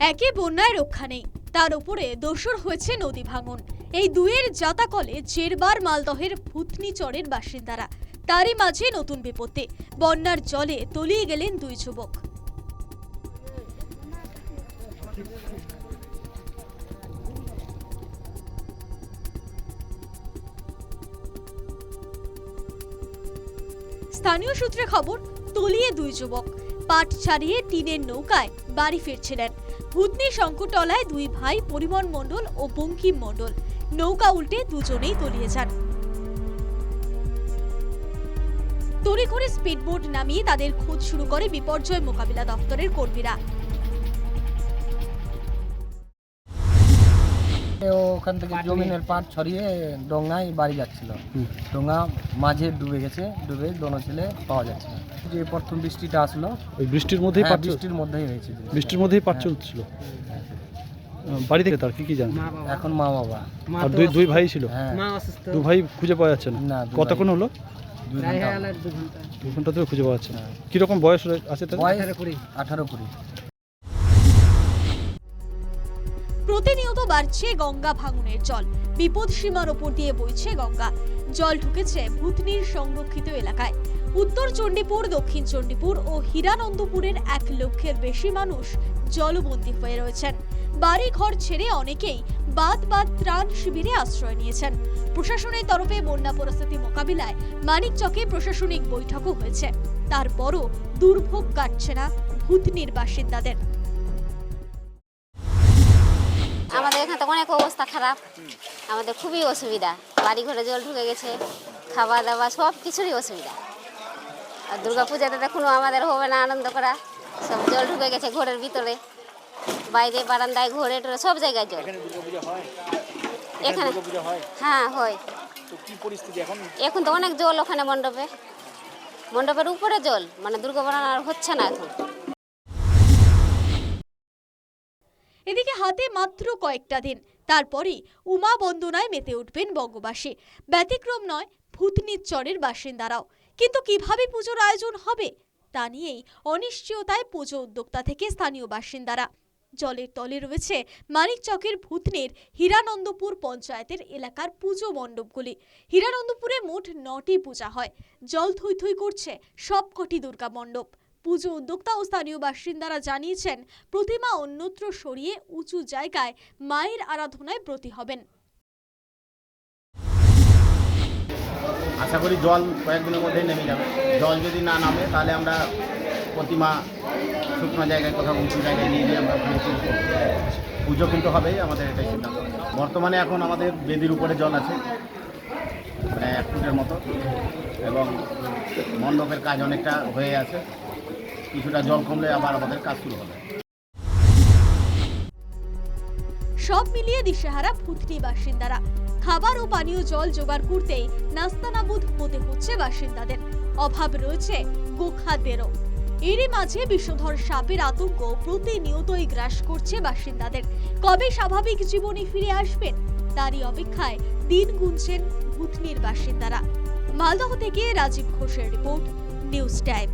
একে বন্যায় রক্ষা নেই। তার উপরে দোসর হয়েছে নদী ভাঙন। এই দুয়ের জাতাকলে জেরবার মালদহের ভূতনি চরের বাসিন্দারা। তারই মাঝে নতুন বিপত্তি। বন্যার জলে তলিয়ে গেলেন দুই যুবক। স্থানীয় সূত্রে খবর, তলিয়ে দুই যুবক। পাট ছাড়িয়ে টিনের নৌকায় বাড়ি ফিরছিলেন। ভূতনি শঙ্কুটলায় দুই ভাই পরিমল মণ্ডল ও বঙ্কিম মণ্ডল। নৌকা উল্টে দুজনেই তলিয়ে যান। তড়িঘড়ি স্পিডবোট নামিয়ে তাদের খোঁজ শুরু করে বিপর্যয় মোকাবিলা দপ্তরের কর্মীরা। ওখান থেকে জমিনের পাট ছড়িয়ে ডোঙায় বাড়ি যাচ্ছিল। ডোঙা মাঝে ডুবে গেছে ডুবে দোনো ছেলে পাওয়া যাচ্ছে না। যে প্রথম বৃষ্টিটা আসলো ওই বৃষ্টির মধ্যেই হ্যাঁ, পাট বৃষ্টির মধ্যেই হয়েছে বৃষ্টির মধ্যেই পাট চলছিল। বাড়ি থেকে তার কি কি জানেন? এখন মা বাবা। আর দুই দুই ভাই ছিল? হ্যাঁ। দু ভাই খুঁজে পাওয়া যাচ্ছে না? কতক্ষণ হলো? দুই ঘণ্টা। হলো। দু ঘণ্টা। ধরে খুঁজে পাওয়া যাচ্ছে না। হ্যাঁ। কীরকম বয়স আছে তার বয়স আঠারো কুড়ি। প্রতিনিয়ত বাড়ছে গঙ্গা ভাঙনের জল। বিপদ সীমার ওপর দিয়ে বইছে গঙ্গা। জল ঢুকেছে ভূতনির সংরক্ষিত এলাকায়। উত্তর চণ্ডীপুর, দক্ষিণ চণ্ডীপুর ও হীরানন্দপুরের এক লক্ষের বেশি মানুষ জলবন্দী হয়ে রয়েছেন। বাড়ি ঘর ছেড়ে অনেকেই বাদ বাদ ত্রাণ শিবিরে আশ্রয় নিয়েছেন। প্রশাসনের তরফে বন্যা পরিস্থিতি মোকাবিলায় মানিকচকে প্রশাসনিক বৈঠকও হয়েছে। তারপরও দুর্ভোগ কাটছে না ভূতনির বাসিন্দাদের। আমাদের এখানে তো অনেক অবস্থা খারাপ। আমাদের খুবই অসুবিধা। বাড়ি ঘরে জল ঢুকে গেছে খাওয়া দাওয়া সব কিছুরই অসুবিধা। আর দুর্গা পূজাতে দেখুন আমাদের হবে না আনন্দ করা। সব জল ঢুকে গেছে ঘরের ভিতরে। বাইরে বারান্দায় ঘরে টোরে সব জায়গায় জল। এখানে হ্যাঁ? হয়? এখন? তো অনেক জল ওখানে মণ্ডপে। মণ্ডপের উপরে জল মানে দুর্গা আর হচ্ছে না এখন। হাতে মাত্র কয়েকটা দিন। তারপরেই উমা বন্দনায় মেতে উঠবেন বঙ্গবাসী ব্যতিক্রম নয় ভূতনির চরের বাসিন্দারাও। কিন্তু কীভাবে পুজোর আয়োজন হবে, তা নিয়েই অনিশ্চয়তায় পুজো উদ্যোক্তা থেকে স্থানীয় বাসিন্দারা। জলের তলে রয়েছে মানিকচকের ভূতনের হীরানন্দপুর পঞ্চায়েতের এলাকার পুজো মণ্ডপগুলি। হীরানন্দপুরে মোট নটি পূজা হয়। জল থুই থই করছে সবকটি দুর্গা মণ্ডপ। পুজো উদ্যোক্তা ও স্থানীয় বাসিন্দারা জানিয়েছেন, প্রতিমা অন্যত্র সরিয়ে উঁচু জায়গায় মায়ের আরাধনায় ব্রতী হবেন। আশা করি জল কয়েকদিনের মধ্যেই নেমে যাবে। জল যদি না নামে, তাহলে আমরা প্রতিমা শুকনো জায়গায় কোথাও উঁচু জায়গায় নিয়ে গিয়ে আমরা পুজো। কিন্তু হবেই, আমাদের এটাই সিদ্ধান্ত। বর্তমানে এখন আমাদের বেদির উপরে জল আছে মানে এক ফুটের মতো, এবং মণ্ডপের কাজ অনেকটা হয়ে আছে। কিছুটা জল কমলে আবার আমাদের কাজ শুরু হবে। সব মিলিয়ে দিশেহারা ভূতনি বাসিন্দারা। খাবার ও পানীয় জল জোগাড় করতেই নাস্তানাবুদ হতে হচ্ছে বাসিন্দাদের। অভাব রয়েছে গোখাদ্যেরও এরই মাঝে বিষধর সাপের আতঙ্ক প্রতিনিয়তই গ্রাস করছে বাসিন্দাদের। কবে স্বাভাবিক জীবনে ফিরে আসবেন, তারই অপেক্ষায় দিন গুনছেন ভূতনির বাসিন্দারা। মালদহ থেকে রাজীব ঘোষের রিপোর্ট, নিউজ টাইম।